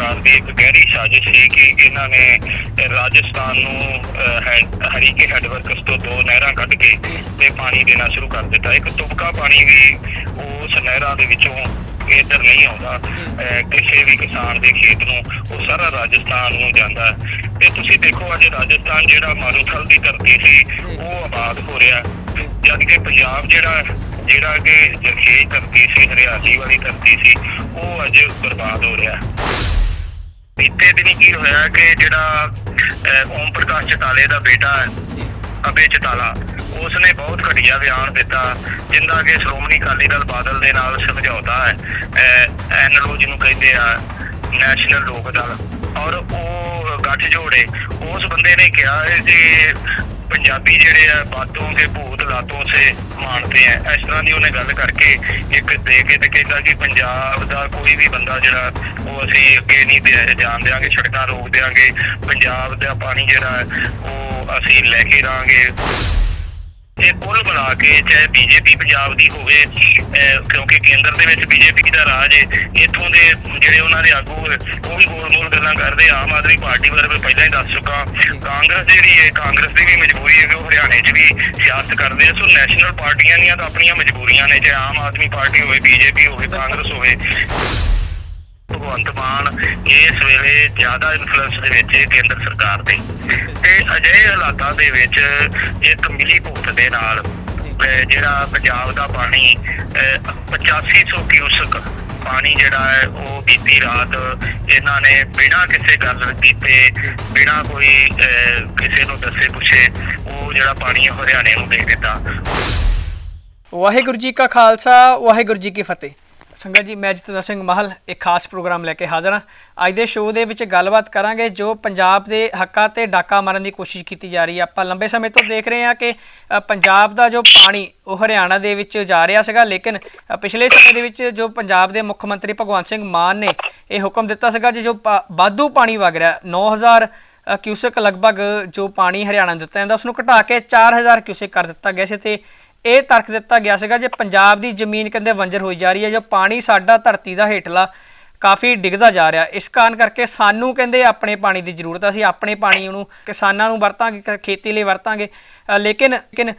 ਸਰਕਾਰ ਦੀ ਇੱਕ ਗਹਿਰੀ ਸਾਜ਼ਿਸ਼ ਸੀ ਕਿ ਇਹਨਾਂ ਨੇ ਰਾਜਸਥਾਨ ਨੂੰ ਹਰੀਕੇ ਹੈਡਵਰਕਸ ਤੋਂ ਦੋ ਨਹਿਰਾਂ ਕੱਢ ਕੇ ਤੇ ਪਾਣੀ ਦੇਣਾ ਸ਼ੁਰੂ ਕਰ ਦਿੱਤਾ। ਇੱਕ ਤੁਬਕਾ ਪਾਣੀ ਵੀ ਉਸ ਨਹਿਰਾਂ ਦੇ ਵਿੱਚੋਂ ਇੱਧਰ ਨਹੀਂ ਆਉਂਦਾ। ਕਿਸੇ ਵੀ ਕਿਸਾਨ ਦੇ ਖੇਤ ਨੂੰ ਉਹ ਸਾਰਾ ਰਾਜਸਥਾਨ ਨੂੰ ਜਾਂਦਾ। ਤੇ ਤੁਸੀਂ ਦੇਖੋ, ਅੱਜ ਰਾਜਸਥਾਨ ਜਿਹੜਾ ਮਾਰੂਥਲ ਦੀ ਧਰਤੀ ਸੀ, ਉਹ ਆਬਾਦ ਹੋ ਰਿਹਾ। ਜਦ ਕਿ ਪੰਜਾਬ ਜਿਹੜਾ ਜਿਹੜਾ ਕਿ ਜਰਖੇਜ ਧਰਤੀ ਸੀ, ਹਰਿਆਲੀ ਵਾਲੀ ਧਰਤੀ ਸੀ, ਉਹ ਅੱਜ ਬਰਬਾਦ ਹੋ ਰਿਹਾ। ਇੱਥੇ ਦਿਨੀ ਕੀ ਹੋਇਆ ਕਿ ਜਿਹੜਾ ਅਹ, ਓਮ ਪ੍ਰਕਾਸ਼ ਚਟਾਲੇ ਦਾ ਬੇਟਾ ਹੈ ਅਬੇ ਚਟਾਲਾ ਉਸਨੇ ਬਹੁਤ ਘਟੀਆ ਬਿਆਨ ਦਿੱਤਾ ਜਿੰਦਾ ਕਿ ਸ਼੍ਰੋਮਣੀ ਅਕਾਲੀ ਦਲ ਬਾਦਲ ਦੇ ਨਾਲ ਸਮਝੌਤਾ ਹੈ ਐਨਲੋ ਜਿਹਨੂੰ ਕਹਿੰਦੇ ਆ ਨੈਸ਼ਨਲ ਲੋਕ ਦਲ ਔਰ ਉਹ ਗੱਠ ਜੋੜੇ ਉਸ ਬੰਦੇ ਨੇ ਕਿਹਾ ਹੈ ਕਿ ਪੰਜਾਬੀ ਜਿਹੜੇ ਆ ਬਾਤੋਂ ਕੇ ਭੂਤ ਲਾਤੋਂ ਸੇ ਮਾਣਦੇ ਆ। ਇਸ ਤਰ੍ਹਾਂ ਦੀ ਉਹਨੇ ਗੱਲ ਕਰਕੇ ਇੱਕ ਦੇ ਕੇ ਤੇ ਕਹਿੰਦਾ ਕਿ ਪੰਜਾਬ ਦਾ ਕੋਈ ਵੀ ਬੰਦਾ ਜਿਹੜਾ, ਉਹ ਅਸੀਂ ਅੱਗੇ ਨਹੀਂ ਦੇ- ਜਾਣ ਦਿਆਂਗੇ, ਸੜਕਾਂ ਰੋਕ ਦਿਆਂਗੇ। ਪੰਜਾਬ ਦਾ ਪਾਣੀ ਜਿਹੜਾ, ਉਹ ਅਸੀਂ ਲੈ ਕੇ ਰਹਾਂਗੇ ਇਹ ਕੁੱਲ ਮਿਲਾ ਕੇ ਚਾਹੇ ਬੀਜੇਪੀ ਪੰਜਾਬ ਦੀ ਹੋਵੇ ਕਿਉਂਕਿ ਕੇਂਦਰ ਦੇ ਵਿੱਚ ਬੀਜੇਪੀ ਦਾ ਰਾਜ ਹੈ ਇੱਥੋਂ ਦੇ ਜਿਹੜੇ ਉਹਨਾਂ ਦੇ ਆਗੂ ਉਹ ਵੀ ਗੋਲ-ਮੋਲ ਗੱਲਾਂ ਕਰਦੇ, ਆਮ ਆਦਮੀ ਪਾਰਟੀ ਬਾਰੇ ਮੈਂ ਪਹਿਲਾਂ ਹੀ ਦੱਸ ਚੁੱਕਾ। ਕਾਂਗਰਸ ਜਿਹੜੀ ਹੈ ਕਾਂਗਰਸ ਦੀ ਵੀ ਮਜਬੂਰੀ ਹੈ ਕਿ ਉਹ ਹਰਿਆਣੇ 'ਚ ਵੀ ਸਿਆਸਤ ਕਰਦੇ ਆ। ਸੋ ਨੈਸ਼ਨਲ ਪਾਰਟੀਆਂ ਦੀਆਂ ਤਾਂ ਆਪਣੀਆਂ ਮਜਬੂਰੀਆਂ ਨੇ, ਚਾਹੇ ਆਮ ਆਦਮੀ ਪਾਰਟੀ ਹੋਵੇ, ਬੀਜੇਪੀ ਹੋਵੇ, ਕਾਂਗਰਸ ਹੋਵੇ। ਭਗਵੰਤ ਮਾਨ ਇਸ ਵੇਲੇ ਜ਼ਿਆਦਾ ਇਨਫਲੂਐਂਸ ਦੇ ਵਿੱਚ ਹੈ ਕੇਂਦਰ ਸਰਕਾਰ ਦੇ। ਤੇ ਅਜਿਹੇ ਹਾਲਾਤਾਂ ਦੇ ਵਿੱਚ ਇੱਕ ਮਿਲੀ ਭੁਗਤ ਦੇ ਨਾਲ ਜਿਹੜਾ ਪੰਜਾਬ ਦਾ ਪਾਣੀ ਅਹ 8500 ਕਿਊਸਕ ਪਾਣੀ ਜਿਹੜਾ ਹੈ ਉਹ ਬੀਤੀ ਰਾਤ ਇਹਨਾਂ ਨੇ ਬਿਨਾਂ ਕਿਸੇ ਗੱਲ ਕੀਤੇ ਬਿਨਾਂ ਕੋਈ ਅਹ, ਕਿਸੇ ਨੂੰ ਦੱਸੇ ਪੁੱਛੇ ਉਹ ਜਿਹੜਾ ਪਾਣੀ ਹਰਿਆਣੇ ਨੂੰ ਦੇ ਦਿੱਤਾ। ਵਾਹਿਗੁਰੂ ਜੀ ਕਾ ਖਾਲਸਾ ਵਾਹਿਗੁਰੂ ਜੀ ਕੀ ਫਤਿਹ। ਸੰਗਤ ਜੀ ਮੈਂ ਜਤਿੰਦਰ ਸਿੰਘ ਮਾਹਲ ਇੱਕ ਖਾਸ ਪ੍ਰੋਗਰਾਮ ਲੈ ਕੇ ਹਾਜ਼ਰ ਹਾਂ। ਅੱਜ ਦੇ ਸ਼ੋਅ ਦੇ ਵਿੱਚ ਗੱਲਬਾਤ ਕਰਾਂਗੇ ਜੋ ਪੰਜਾਬ ਦੇ ਹੱਕਾਂ ਤੇ ਡਾਕਾ ਮਾਰਨ ਦੀ ਕੋਸ਼ਿਸ਼ ਕੀਤੀ ਜਾ ਰਹੀ ਹੈ। ਆਪਾਂ ਲੰਬੇ ਸਮੇਂ ਤੋਂ ਦੇਖ ਰਹੇ ਹਾਂ ਕਿ ਪੰਜਾਬ ਦਾ ਜੋ ਪਾਣੀ ਉਹ ਹਰਿਆਣਾ ਦੇ ਵਿੱਚ ਜਾ ਰਿਹਾ ਸੀਗਾ ਲੇਕਿਨ ਪਿਛਲੇ ਸਮੇਂ ਦੇ ਵਿੱਚ ਜੋ ਪੰਜਾਬ ਦੇ ਮੁੱਖ ਮੰਤਰੀ ਭਗਵੰਤ ਸਿੰਘ ਮਾਨ ਨੇ ਇਹ ਹੁਕਮ ਦਿੱਤਾ ਸੀਗਾ ਜੇ ਜੋ ਪਾ- ਵਾਧੂ ਪਾਣੀ ਵਗ ਰਿਹਾ 9000 ਅ, ਕਿਊਸਕ ਲਗਭਗ ਜੋ ਪਾਣੀ ਹਰਿਆਣਾ ਦਿੱਤਾ ਜਾਂਦਾ ਉਸ ਨੂੰ ਘਟਾ ਕੇ 4000 ਕਿਊਸਕ ਕਰ ਦਿੱਤਾ ਗਿਆ ਸੀ। ਤੇ ਇਹ ਤਰਕ ਦਿੱਤਾ ਗਿਆ ਸੀਗਾ ਜੇ ਪੰਜਾਬ ਦੀ ਜ਼ਮੀਨ ਕਹਿੰਦੇ ਵੰਜਰ ਹੋਈ ਜਾ ਰਹੀ ਹੈ, ਜੋ ਪਾਣੀ ਸਾਡਾ ਧਰਤੀ ਦਾ ਹੇਠਲਾ ਕਾਫੀ ਡਿੱਗਦਾ ਜਾ ਰਿਹਾ। ਇਸ ਕਾਰਨ ਕਰਕੇ ਸਾਨੂੰ ਕਹਿੰਦੇ ਆਪਣੇ ਪਾਣੀ ਦੀ ਜ਼ਰੂਰਤ ਆ, ਅਸੀਂ ਆਪਣੇ ਪਾਣੀ ਨੂੰ ਕਿਸਾਨਾਂ ਨੂੰ ਵਰਤਾਂਗੇ ਖ- ਖੇਤੀ ਲਈ ਵਰਤਾਂਗੇ। ਲੇਕਿਨ ਲੇਕਿਨ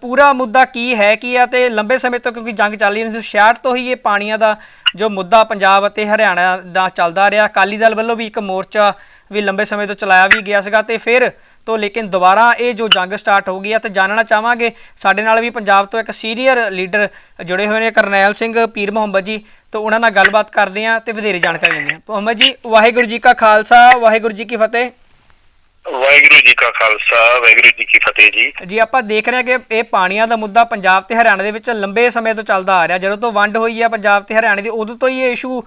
ਪੂਰਾ ਮੁੱਦਾ ਕੀ ਹੈ, ਕੀ ਆ ਤੇ ਲੰਬੇ ਸਮੇਂ ਤੋਂ ਕਿਉਂਕਿ ਜੰਗ ਚੱਲ ਰਹੀ ਹੈ 1966 ਤੋਂ ਹੀ ਇਹ ਪਾਣੀਆਂ ਦਾ ਜੋ ਮੁੱਦਾ ਪੰਜਾਬ ਅਤੇ ਹਰਿਆਣਾ ਦਾ ਚੱਲਦਾ ਰਿਹਾ। ਅਕਾਲੀ ਦਲ ਵੱਲੋਂ ਵੀ ਇੱਕ ਮੋਰਚਾ ਵੀ ਲੰਬੇ ਸਮੇਂ ਤੋਂ ਚਲਾਇਆ ਵੀ ਗਿਆ ਸੀਗਾ ਤੇ ਫਿਰ ਤੋਂ, ਲੇਕਿਨ ਦੁਬਾਰਾ ਇਹ ਜੋ ਜੰਗ ਸਟਾਰਟ ਹੋ ਗਈ ਆ, ਤੇ ਜਾਣਨਾ ਚਾਹਾਂਗੇ ਸਾਡੇ ਨਾਲ ਵੀ ਪੰਜਾਬ ਤੋਂ ਇੱਕ ਸੀਨੀਅਰ ਲੀਡਰ ਜੁੜੇ ਹੋਏ ਨੇ, ਕਰਨੈਲ ਸਿੰਘ, ਪੀਰ ਮੁਹੰਮਦ ਜੀ, ਤੋਂ ਉਹਨਾਂ ਨਾਲ ਗੱਲਬਾਤ ਕਰਦੇ ਆ ਤੇ ਵਧੇਰੇ ਜਾਣਕਾਰੀ ਲੈਂਦੇ ਆ। ਮੁਹੰਮਦ ਜੀ, ਵਾਹਿਗੁਰੂ ਜੀ ਕਾ ਖਾਲਸਾ, ਵਾਹਿਗੁਰੂ ਜੀ ਕੀ ਫਤਿਹ। ਵਾਹਿਗੁਰੂ ਜੀ ਕਾ ਖਾਲਸਾ ਵਾਹਿਗੁਰੂ ਜੀ ਕੀ ਫਤਿਹ ਜੀ। ਜੀ ਆਪਾਂ ਦੇਖ ਰਹੇ ਹਾਂ ਕਿ ਇਹ ਪਾਣੀਆਂ ਦਾ ਮੁੱਦਾ ਪੰਜਾਬ ਤੇ ਹਰਿਆਣਾ ਦੇ ਵਿੱਚ ਲੰਬੇ ਸਮੇਂ ਤੋਂ ਚੱਲਦਾ ਆ ਰਿਹਾ। ਜਦੋਂ ਤੋਂ ਵੰਡ ਹੋਈ ਆ ਪੰਜਾਬ ਤੇ ਹਰਿਆਣੇ ਦੀ ਉਦੋਂ ਤੋਂ ਹੀ ਇਹ ਇਸ਼ੂ